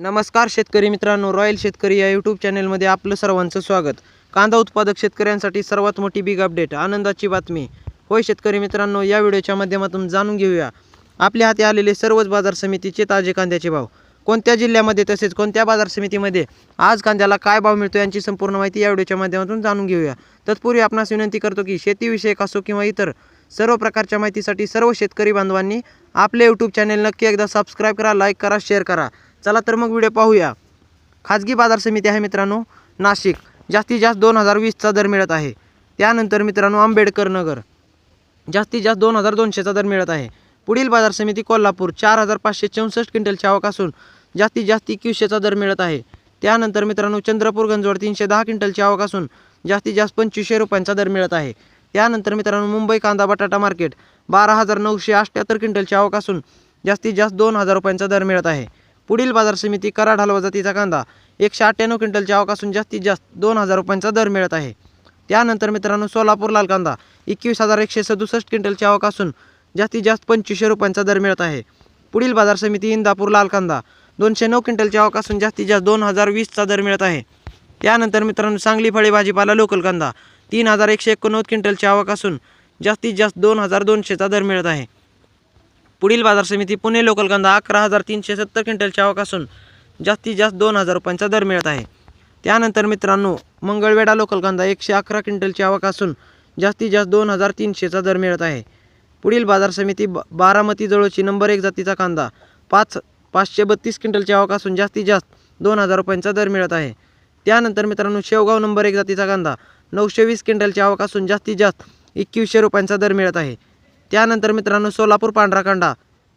नमस्कार शेतकरी मित्रांनो रॉयल शेतकरी या यूट्यूब चॅनलमध्ये आपलं सर्वांचं स्वागत. कांदा उत्पादक शेतकऱ्यांसाठी सर्वात मोठी बिग अपडेट आनंदाची बातमी. होय शेतकरी मित्रांनो या व्हिडिओच्या माध्यमातून जाणून घेऊया. आपल्या हाती आलेले सर्वच बाजार समितीचे ताजे कांद्याचे भाव. कोणत्या जिल्ह्यामध्ये तसेच कोणत्या बाजार समितीमध्ये आज कांद्याला काय भाव मिळतो यांची संपूर्ण माहिती या व्हिडिओच्या माध्यमातून जाणून घेऊया. तत्पूर्वी आपणास विनंती करतो की शेतीविषयक असो किंवा इतर सर्व प्रकारच्या माहितीसाठी सर्व शेतकरी बांधवांनी आपले यूट्यूब चॅनल नक्की एकदा सबस्क्राईब करा लाईक करा शेअर करा. चला तर मग व्हिडिओ पाहूया. खाजगी बाजार समिती आहे मित्रांनो. नाशिक. जास्तीत जास्त दोन हजार वीसचा दर मिळत आहे. त्यानंतर मित्रांनो आंबेडकर नगर. जास्तीत जास्त दोन हजार दोनशेचा दर मिळत आहे. पुढील बाजार समिती कोल्हापूर चार हजार पाचशे चौसष्ट क्विंटलची आवक असून जास्तीत जास्त एकवीसशेचा दर मिळत आहे. त्यानंतर मित्रांनो चंद्रपूर गंजवड तीनशे दहा क्विंटलची आवक असून जास्तीत जास्त पंचवीसशे रुपयांचा दर मिळत आहे. त्यानंतर मित्रांनो मुंबई कांदा बटाटा मार्केट बारा हजार नऊशे अठ्ठ्याहत्तर क्विंटलची आवक असून जास्तीत जास्त दोन हजार रुपयांचा दर मिळत आहे. पुढील बाजार समिती कराड हलवा जातीचा कांदा एकशे अठ्ठ्याण्णव क्विंटलच्या आवकासून जास्तीत जास्त दोन हजार रुपयांचा दर मिळत आहे. त्यानंतर मित्रांनो सोलापूर लाल कांदा एकवीस हजार एकशे सदुसष्ट क्विंटलची आवक असून जास्तीत जास्त पंचवीसशे रुपयांचा दर मिळत आहे. पुढील बाजार समिती इंदापूर लाल कांदा दोनशे नऊ क्विंटलची आवक असून जास्तीत जास्त दोन हजार वीसचा दर मिळत आहे. त्यानंतर मित्रांनो सांगली फळे भाजीपाला लोकल कांदा तीन हजार एकशे एकोणनव्वद क्विंटलची आवक असून जास्तीत जास्त दोन हजार दोनशेचा दर मिळत आहे. पुढील बाजार समिती पुणे लोकल कांदा अकरा हजार तीनशे सत्तर क्विंटलच्या आवक असून जास्तीत जास्त दोन हजार रुपयांचा दर मिळत आहे. त्यानंतर मित्रांनो मंगळवेढा लोकल कांदा एकशे अकरा क्विंटलची आवक असून जास्तीत जास्त दोन हजार तीनशेचा दर मिळत आहे. पुढील बाजार समिती ब बारामतीजवळची नंबर एक जातीचा कांदा पाच पाचशे बत्तीस क्विंटलची आवक असून जास्तीत जास्त दोन हजार रुपयांचा दर मिळत आहे. त्यानंतर मित्रांनो शेवगाव नंबर एक जातीचा कांदा नऊशे वीस क्विंटलची आवक असून जास्तीत जास्त एकवीसशे रुपयांचा दर मिळत आहे. त्यानंतर मित्रांनो सोलापूर पांढरा कांदा.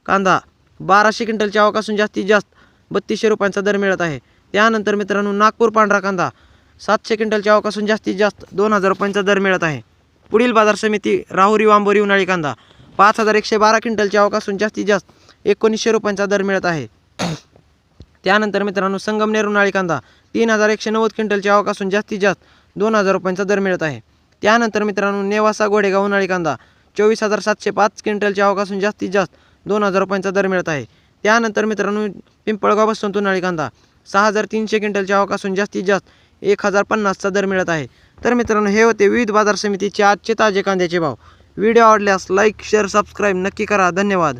कांदा बाराशे क्विंटलची आवक असून जास्तीत जास्त बत्तीसशे रुपयांचा दर मिळत आहे. त्यानंतर मित्रांनो नागपूर पांढरा कांदा सातशे क्विंटलची आवक असून जास्तीत जास्त दोन हजार रुपयांचा दर मिळत आहे. पुढील बाजार समिती राहुरी वांबोरी उन्हाळी कांदा पाच हजार एकशे बारा क्विंटलची आवक असून जास्तीत जास्त एकोणीसशे रुपयांचा दर मिळत आहे. त्यानंतर मित्रांनो संगमनेर उन्हाळी कांदा तीन हजार एकशे नव्वद क्विंटलची आवक असून जास्तीत जास्त दोन हजार रुपयांचा दर मिळत आहे. त्यानंतर मित्रांनो नेवासा घोडेगाव उन्हाळी कांदा चोवीस हजार सातशे पाच क्विंटलच्या आवक असून जास्तीत जास्त दोन हजार रुपयांचा दर मिळत आहे. त्यानंतर मित्रांनो पिंपळगाव बसवंत उन्हाळी कांदा सहा हजार तीनशे क्विंटलची आवक असून जास्तीत जास्त एक हजार पन्नासचा दर मिळत आहे. तर मित्रांनो हे होते विविध बाजार समितीचे आजचे ताजे कांद्याचे भाव. व्हिडिओ आवडल्यास लाईक शेअर सबस्क्राईब नक्की करा. धन्यवाद.